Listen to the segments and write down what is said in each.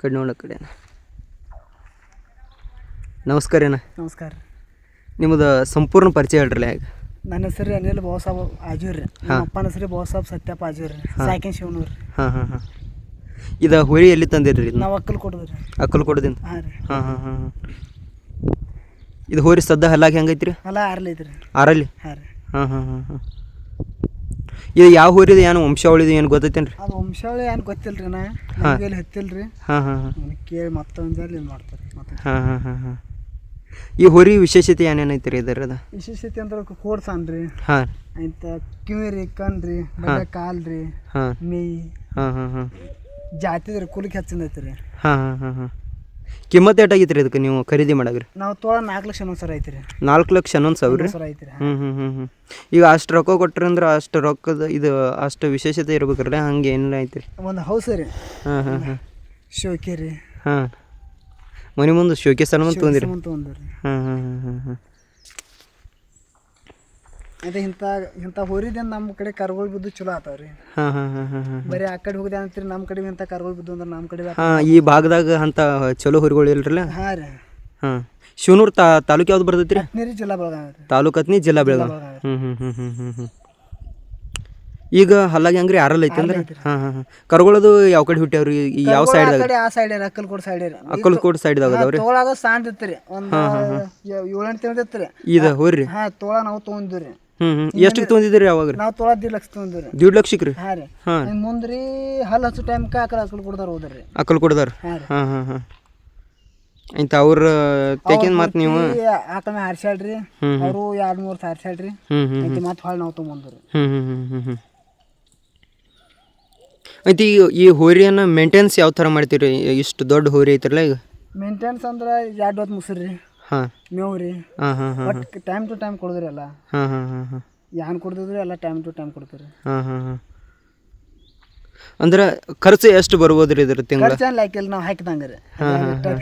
ಕಡೆ ನೋಡ ಕಡೆ ನಮಸ್ಕಾರ ಏನ ನಮಸ್ಕಾರ. ನಿಮ್ಮದು ಸಂಪೂರ್ಣ ಪರಿಚಯ ಹೇಳ್ರಲ್ಲ ಹೇಗೆ. ನನ್ನ ಹೆಸರು ಅನಿಲ್ ಬಾಬಾಸಾಬ್ ಆಜೂರ್ ರೀ ನಮ್ಮ ಅಪ್ಪನ ಹೆಸರು ಬಾಬಾಸಾಬ್ ಸತ್ಯಪ್ಪ ಆಜೂರ್ ರೀ ಸಾಕಿನ ಹಾ ಹಾಂ ಹಾಂ ಹಾಂ. ಇದು ಹುರಿ ಎಲ್ಲಿ ತಂದಿರಿ ಇದು? ನಾವು ಅಕ್ಕಲ್ ಕೊಡೋದು ಅಕ್ಕಲ್ ಕೊಡೋದಿಂದ ಹಾಂ ರೀ. ಹಾಂ ಹಾಂ ಹಾಂ ಇದು ಹೋರಿ ಸದ್ದ ಹಲ್ಲಾಗಿ ಹೆಂಗೈತ್ರಿ? ಅಲ್ಲ ಆರಲ್ಲಿ ಐತ್ರಿ ಆರಲ್ಲಿ? ಹಾಂ ರೀ. ಹಾಂ ಹಾಂ ಹಾಂ ಹಾಂ. ಇದು ಯಾವ ಹೋರಿದು ಏನು ವಂಶಾವಳಿದು ಏನು ಗೊತ್ತೈತೇನ್ರಿ? ಅದು ವಂಶಾವಳಿ ಏನು ಗೊತ್ತಿಲ್ಲ ರೀ ನಾ ನಮ್ಗೆ ಹತ್ತಿಲ್ರಿ? ಹಾಂ ಹಾಂ ಕೇಳಿ ಮತ್ತೊಂದಲ್ಲಿ ಇದು ಮಾಡ್ತಾರೆ. ಮತ್ತೆ ಹಾಂ ಹಾಂ ಹಾಂ ಹಾಂ. ಈ ಹೊರಿ ವಿಶೇಷತೆ ಏನೇನೈತೆ ರೀ ಇದರದ ವಿಶೇಷತೆ ಅಂದ್ರೆ ಕೋರ್ಸ್ ರೀ ಹಾಂ. ಅಂತ ಕಿವಿರಿ ಕಣ್ರಿ ಕಾಲ್ರಿ ಹಾಂ. ಮೇಯ್. ಹಾಂ ಹಾಂ ಹಾಂ. ಜಾತಿದ್ರಿ ಕುಲಿಕ್ ಹೆಚ್ಚಿಂದ ಐತಿ ರೀ ಹಾಂ ಹಾಂ ಹಾಂ ಹಾಂ. ಕಿಮ್ಮತ್ತು ಎಷ್ಟಾಗಿತ್ತು ರೀ ಅದಕ್ಕೆ ನೀವು ಖರೀದಿ ಮಾಡಾಗ್ರಿ ನಾವು ತೋಳ ನಾಲ್ಕು ಲಕ್ಷ ಒಂದು ಸರ ಐತ್ರಿ. ನಾಲ್ಕು ಲಕ್ಷ ಹನ್ನೊಂದು ಸಾವಿರ ರೀ? ಸರ ಐತಿ ರೀ ಹ್ಞೂ ಹ್ಞೂ ಹ್ಞೂ ಹ್ಞೂ ಈಗ ಅಷ್ಟು ರೊಕ್ಕ ಕೊಟ್ರಿ ಅಂದ್ರೆ ಅಷ್ಟು ರೊಕ್ಕದ ಇದು ಅಷ್ಟು ವಿಶೇಷತೆ ಇರ್ಬೇಕ್ರಲ್ಲ ಹಂಗೆ ಏನಿಲ್ಲ ಐತ್ರಿ. ಒಂದು ಹೌಸ್ ರೀ. ಹಾಂ ಹಾಂ ಹಾಂ. ಶೋಕಿ ರೀ ಹಾಂ. ಮನೆ ಮುಂದೆ ಶೋಕೇಸ್ ಅನ್ನೋ ತೊಗೊಂದಿರಿ ಹಾಂ ಹಾಂ ಹಾಂ ಹಾಂ ಅದೇ ಇಂಥ ಇಂಥ ಹೋರಿದಿಂದ ನಮ್ಮ ಕಡೆ ಕರ್ಗೋಳ್ ಬಿದ್ದು ಚಲೋ ಆತಾವ್ರಿ. ರೀ ಹಾಂ ಹಾಂ ಹಾಂ ಹಾಂ ಹಾಂ. ಬರೀ ಆ ಕಡೆ ಹೋಗಿದೆ ಅಂತೀರಿ ನಮ್ಮ ಕಡೆ ಇಂಥ ಕರ್ಗೋಳ್ ಬಿದ್ದು ಅಂದ್ರೆ ನಮ್ಮ ಕಡೆ ಹಾಂ ಈ ಭಾಗದಾಗ ಅಂತ ಚಲೋ ಹುರಿಗಳು ಇಲ್ರಲ್ಲ? ಹಾಂ ರೀ. ಹಾಂ. ಶಿವನೂರ್ ತಾ ತಾಲೂಕು ಯಾವ್ದು ಬರ್ತೈತಿ ರೀ ನೀರಿ ಜಿಲ್ಲಾ ಬೆಳಗಾವಿ ರೀ. ತಾಲೂಕು ಹತ್ನಿ ಜಿಲ್ಲಾ ಬೆಳಗಾವಿ. ಹ್ಞೂ ಹ್ಞೂ ಹ್ಞೂ ಹ್ಞೂ ಹ್ಞೂ ಹ್ಞೂ ಈಗ ಹಲ್ಲಾಗಿ ಹಂಗ್ರಿ ಆರಲ್ ಐತಿ ಅಂದ್ರೆ? ಹಾಂ ಹಾಂ ಹಾಂ. ಕರ್ಗೊಳದು ಯಾವ ಕಡೆ ಹುಟ್ಟ್ಯಾವ್ರಿ ಈ ಯಾವ ಸೈಡ್ದಾಗ ಕಡೆ ಆ ಸೈಡ್ ರೀ ಅಕ್ಕಲ್ಕೋಡ್ ಸೈಡ್ ರೀ. ಸೈಡ್ ಸೈಡ್ದಾಗ ಅದಾವ್ರಿ? ತೋಳಾಗ ಸಾಂದ್ ಇತ್ತು ರೀ ಒಂದು ಏಳೆಂಟು ತಿಂಗಳು ಇತ್ತು ರೀ ಇದು ಹೋರಿ. ಹಾ ತೋಳ ನಾವು ತೊಗೊಂಡ್ವಿ ರೀ. ಹ್ಞೂ ಹ್ಞೂ ಎಷ್ಟಕ್ಕೆ ತೊಗೊಂಡಿದ್ದೀರಿ ಅವಾಗ ರೀ? ನಾವು ತೊಳ ದೀಡ್ ಲಕ್ಷ ತೊಗೊಂಡ್ವಿ ರೀ. ದೀಡ್ ಲಕ್ಷಕ್ಕೆ ರೀ? ಹಾಂ ರೀ. ಹಾಂ. ಮುಂದೆ ರೀ ಹಲ್ಲು ಹಚ್ಚು ಟೈಮ್ಗೆ ಆ ಕಡೆ ಅಕ್ಕಲ್ ಕೊಡ್ದಾರ ಹೋದ್ರಿ ರೀ. ಅಕ್ಕಲ್ಕೋಟ್ದಾರ ಹಾಂ ಹಾಂ ಹಾಂ ಹಾಂ. ಇಂಥ ಅವ್ರ ತೆಗಿನ ಮತ್ತು ನೀವು? ಆಕಳ ಹಾರ್ಸ್ಯಾಳ್ರಿ ಅವರು ಎರಡು ಮೂರು ಹಾರ್ಸ್ಯಾಳ್ರಿ ಹ್ಞೂ ಹ್ಞೂ ಐತಿ ಮತ್ತೆ ಹೊಳ್ಳಿ ನಾವು ತೊಗೊಂಡ್ರಿ ಹ್ಞೂ ಹ್ಞೂ ಹ್ಞೂ ಹ್ಞೂ ಹ್ಞೂ ಐತಿ ಈ ಹೋರಿಯನ್ನು ಮೇಂಟೆನ್ಸ್ ಯಾವ ಥರ ಮಾಡ್ತೀರಿ? ಇಷ್ಟು ದೊಡ್ಡ ಹೋರಿ ಐತ್ರಲ್ಲ ಈಗ? ಮೇಂಟೆನ್ಸ್ ಅಂದ್ರೆ ಎರಡು ಹೊತ್ತು ಮುಸುರಿ ಮೇವು ರೀ ಹಾಂ ಹಾಂ ಹಾಂ ಬಟ್ ಟೈಮ್ ಟು ಟೈಮ್ ಕೊಡಿದ್ರಿ ಎಲ್ಲ ಹಾಂ ಹಾಂ ಹಾಂ ಹಾಂ ಯಾನ್ ಕೊಡ್ತಿದ್ರಿ ಎಲ್ಲ ಟೈಮ್ ಟು ಟೈಮ್ ಕೊಡ್ತೀರಿ ಹಾಂ ಹಾಂ ಹಾಂ ಅಂದ್ರೆ ಖರ್ಚು ಎಷ್ಟು ಬರ್ಬೋದ್ರಿ ಇದ್ರ ತಿಂಗಳ ಖರ್ಚು ಏನು ಹಾಕಿಲ್ಲ ನಾವು ಹಾಕಿದಂಗೆ ರೀ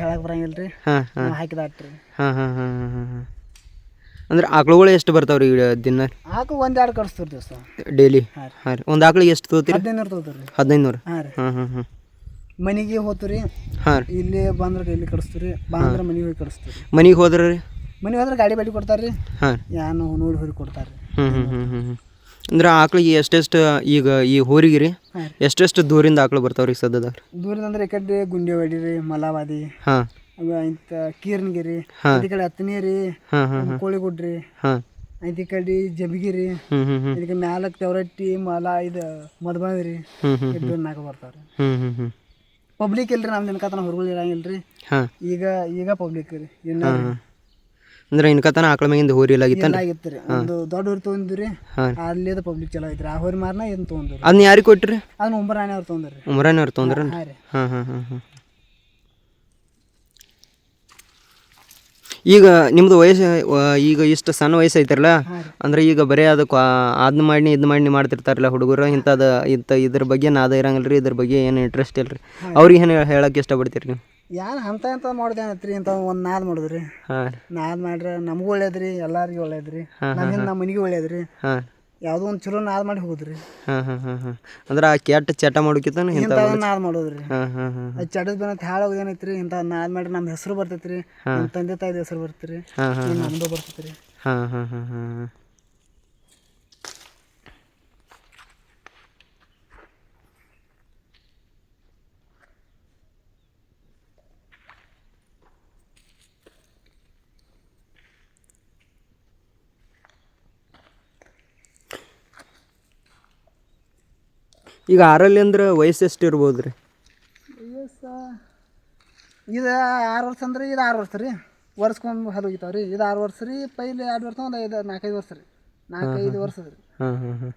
ಹೇಳಕ್ ಬರಂಗಿಲ್ಲ ರೀ ಹಾಂ ನಾವು ಹಾಕಿದಾಟ್ರಿ ಹಾಂ ಹಾಂ ಹಾಂ ಹಾಂ ಹಾಂ ಹಾಂ ಅಂದ್ರೆ ಆಕಳುಗಳು ಎಷ್ಟು ಬರ್ತಾವ್ರಿ ದಿನ ಆಕು ಒಂದು ಎರಡು ಕಳಿಸ್ತೀರಿ ದಿವಸ ಡೈಲಿ ಹಾಂ ರೀ ಒಂದು ಆಕಳಿಗೆ ಎಷ್ಟು ತೊಗೋತೀರಿ ಹದಿನೈದು ನೂರು ರೀ ಹದಿನೈದು ನೂರು ಹಾಂ ಹಾಂ ಹಾಂ ಮನೆಗೆ ಹೋಗ್ತೀರಿ ಹಾಂ. ರೀ ಇಲ್ಲಿ ಬಂದ್ರೆ ಇಲ್ಲಿ ಕಡಿಸ್ತೀರಿ ಬಂದ್ರೆ ಮನೆಗೆ ಹೋಗಿ ಕಳಿಸ್ತೀರಿ. ಮನೆಗೆ ಹೋದ್ರೆ ರೀ? ಮನೆಗೆ ಹೋದ್ರೆ ಗಾಡಿ ಬಾಡಿ ಕೊಡ್ತಾರೆ ರೀ ಹಾಂ. ಯಾನು ನೋಡಿ ಹೋಗಿ ಕೊಡ್ತಾರೆ ಹ್ಮ್ ಹ್ಞೂ ಹ್ಞೂ ಹ್ಞೂ ಹ್ಞೂ ಹ್ಞೂ ಅಂದ್ರೆ ಆಕಳಿಗೆ ಎಷ್ಟೆಷ್ಟು ಈಗ ಈ ಹೋರಿಗೆ ರೀ? ಎಷ್ಟೆಷ್ಟು ದೂರಿಂದ ಆಕಳು ಬರ್ತಾವ್ರಿ ಸದ್ಯದ ದೂರದ ಅಂದ್ರೆ ಈ ಕಡೆ ಗುಂಡೆವಾಡಿ ರೀ ಮಲಾವಾದಿ ಹಾಂ. ಅವ ಇಂಥ ಕೀರ್ನಗಿರಿ. ಈ ಕಡೆ ಹತ್ತನೇರಿ ಹಾಂ ಹಾಂ ಈ ಕಡೆ ಜಬಗಿರಿ ಇದಕ್ಕೆ ಮ್ಯಾಲಕ್ಕೆ ತೆವರಟ್ಟಿ ಮಲ ಇದು ಮಧುಬಾವಿ ರೀ. ನಾಲ್ಕು ಬರ್ತಾವ್ರಿ. ಹ್ಞೂ ಹ್ಞೂ ಹ್ಞೂ ಪಬ್ಲಿಕ್ ಇಲ್ರಿ ನಮ್ ದಿನಕತನ ಹೊರಗಳು ಇರಂಗಿಲ್ಲ ರೀ ಹಾಂ. ಈಗ ಈಗ ಪಬ್ಲಿಕ್ ರೀ. ಇನ್ನ ಹಾಂ ಅಂದ್ರೆ ಇನ್ಕತನ ಆಕಳ ಮ್ಯಾಗಿಂದ ಹೋರಿ ಇಲ್ಲ ಆಗಿತ್ತೇನು ಆಗಿತ್ತು ರೀ. ಒಂದು ದೊಡ್ಡ ಹೊರಿ ತೊಗೊಂಡ್ರಿ ಹಾಂ. ಅಲ್ಲಿದ ಪಬ್ಲಿಕ್ ಚಲೋ ಐತ್ರಿ. ಆ ಹೊರಿ ಮಾರನ ಏನು ತೊಗೊಂಡ್ರಿ ಅದನ್ನ ಯಾರಿಗೆ ಕೊಟ್ರಿ? ಅದನ್ನ ಆನೆ ಅವ್ರು ತೊಗೊಂಡ್ರಿ ಉಮ್ರಾನವ್ರು ತೊಂದ್ರನ್ ಹಾಂ ರೀ ಹಾಂ ಹಾಂ ಹಾಂ ಹಾಂ. ಈಗ ನಿಮ್ದು ವಯಸ್ಸು ಈಗ ಇಷ್ಟು ಸಣ್ಣ ವಯಸ್ಸು ಐತಿರಲ್ಲ ಅಂದ್ರೆ ಈಗ ಬರೀ ಅದಕ್ಕೆ ಅದ್ನ ಮಾಡಿ ಇದ್ ಮಾಡಿ ಮಾಡ್ತಿರ್ತಾರಲ್ಲ ಹುಡುಗರು ಇಂಥದ್ದು ಇಂಥ ಇದ್ರ ಬಗ್ಗೆ ನಾದ ಇರಂಗಿಲ್ಲ ರೀ ಇದ್ರ ಬಗ್ಗೆ ಏನು ಇಂಟ್ರೆಸ್ಟ್ ಇಲ್ಲ ರೀ. ಅವ್ರಿಗೆ ಏನು ಹೇಳಕ್ಕೆ ಇಷ್ಟಪಡ್ತೀರಿ ನೀವು? ಏನು ಅಂತ ಅಂತ ಮಾಡಿದೆ ಏನೈತ್ರಿ ಇಂಥ ಒಂದು ನಾದ್ ಮಾಡಿದ್ರಿ. ಹಾಂ ರೀ. ನಾದ್ ಮಾಡ್ರೆ ನಮಗೂ ಒಳ್ಳೇದ್ರಿ ಎಲ್ಲಾರಿಗೂ ಒಳ್ಳೇದ್ರಿ. ನಮ್ಮ ಮನೆಗೂ ಒಳ್ಳೇದ್ರಿ. ಹಾಂ. ಯಾವುದೋ ಒಂದು ಚಲೋ ನಾದ್ ಮಾಡಿ ಹೋಗುದ್ರಿ. ಹಾಂ ಹಾಂ ಹಾಂ ಹಾಂ. ಅಂದ್ರೆ ಆ ಕೆಟ್ಟ ಚಟ ಮಾಡೋಕ್ಕಿಂತ ಇಂಥ ನಾದ ನಾದ್ ಮಾಡೋದ್ರಿ. ಹಾಂ ಹಾಂ ಹಾಂ ಅದು ಚಡದ ಬಂದ ಹಾಳಾಗೋದು ಏನೈತ್ರಿ ಇಂಥ ನಾದ್ ಮಾಡಿ ನಮ್ಮ ಹೆಸರು ಬರ್ತೈತ್ರಿ. ನಮ್ಮ ತಂದೆ ತಾಯಿದ ಹೆಸರು ಬರ್ತೈತ್ರಿ. ಹಾಂ ಹಾಂ ಇನ್ನು ನಮ್ದು ಬರ್ತೈತ್ರಿ. ಹಾಂ ಹಾಂ ಹಾಂ ಹಾಂ. ಈಗ ಆರಲ್ಲಿ ಅಂದ್ರೆ ವಯಸ್ಸು ಎಷ್ಟು ಇರ್ಬೋದು ರೀ? ವಯಸ್ಸು ಇದು ಆರು ವರ್ಷ ಅಂದ್ರೆ ಇದು ಆರು ವರ್ಷ ರೀ. ವರ್ಷಕ್ಕೊಮ್ಮೆ ಹರಿಗಿತಾವ ರೀ ಇದು ಆರು ವರ್ಷ ರೀ ಪೈಲೆ ಎರಡು ವರ್ಷ ಒಂದು ಐದು ನಾಲ್ಕೈದು ವರ್ಷ ರೀ. ನಾಲ್ಕೈದು ವರ್ಷ ರೀ. ಹಾಂ ಹಾಂ ಹಾಂ.